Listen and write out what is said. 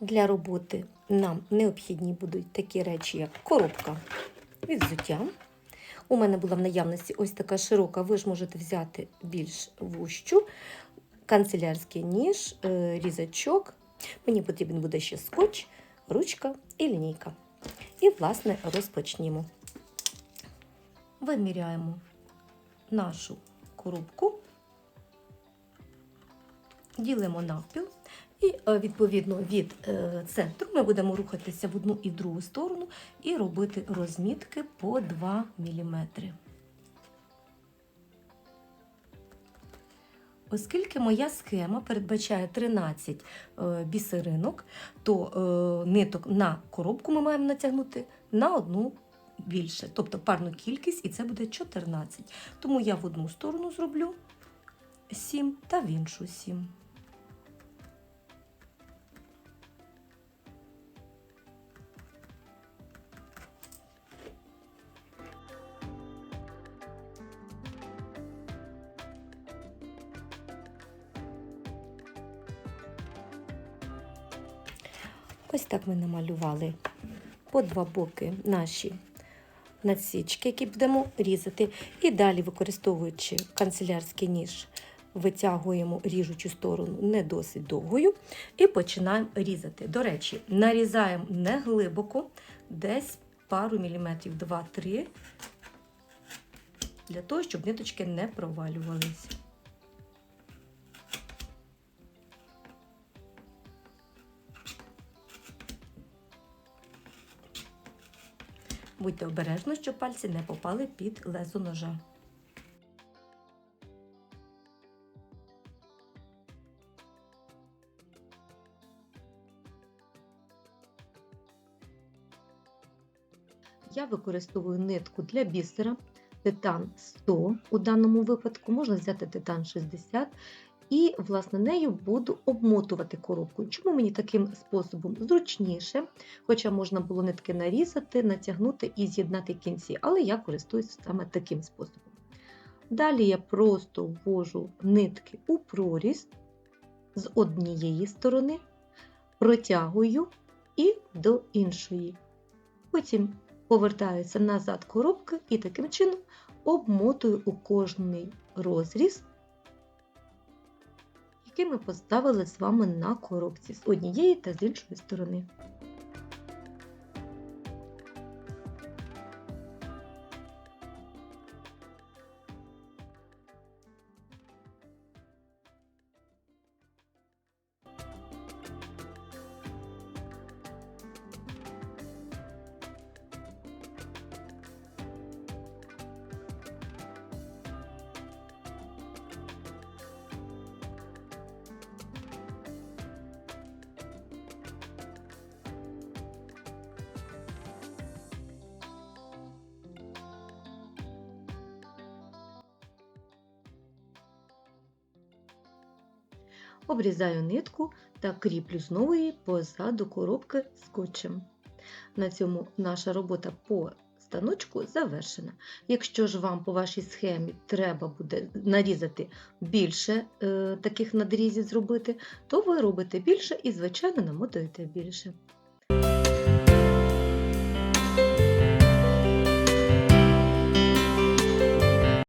Для роботи нам необхідні будуть такі речі, як коробка від взуття. У мене була в наявності ось така широка, ви ж можете взяти більш вущу, канцелярський ніж, е, різачок. Мені потрібен буде ще скотч, ручка і лінійка. І, власне, розпочнімо. Виміряємо нашу коробку, ділимо навпіл. І е, відповідно від е, центру ми будемо рухатися в одну і в другу сторону і робити розмітки по 2 мм. Оскільки моя схема передбачає 13 е, бісеринок, то ниток на коробку ми маємо натягнути на одну більше, тобто парну кількість, і це буде 14. Тому я в одну сторону зроблю 7 та в іншу 7. Ось так ми намалювали по два боки наші надсічки, які будемо різати. І далі, використовуючи канцелярський ніж, витягуємо ріжучу сторону не досить довгою і починаємо різати. До речі, нарізаємо не глибоко, десь пару міліметрів 2-3, для того, щоб ниточки не провалювались. Будьте обережні, щоб пальці не попали під лезо ножа. Я використовую нитку для бісера. Титан 100 у даному випадку, можна взяти титан 60 і, власне, нею буду обмотувати коробку. Чому мені таким способом зручніше, хоча можна було нитки нарізати, натягнути і з'єднати кінці, але я користуюсь саме таким способом. Далі я просто ввожу нитки у проріз з однієї сторони, протягую і до іншої. Потім повертаюся назад коробки і таким чином обмотую у кожний розріз який ми поставили з вами на коробці з однієї та з іншої сторони. Обрізаю нитку та кріплю знову її позаду коробки скотчем. На цьому наша робота по станочку завершена. Якщо ж вам по вашій схемі треба буде нарізати більше е, таких надрізів зробити, то ви робите більше і, звичайно, намотуєте більше.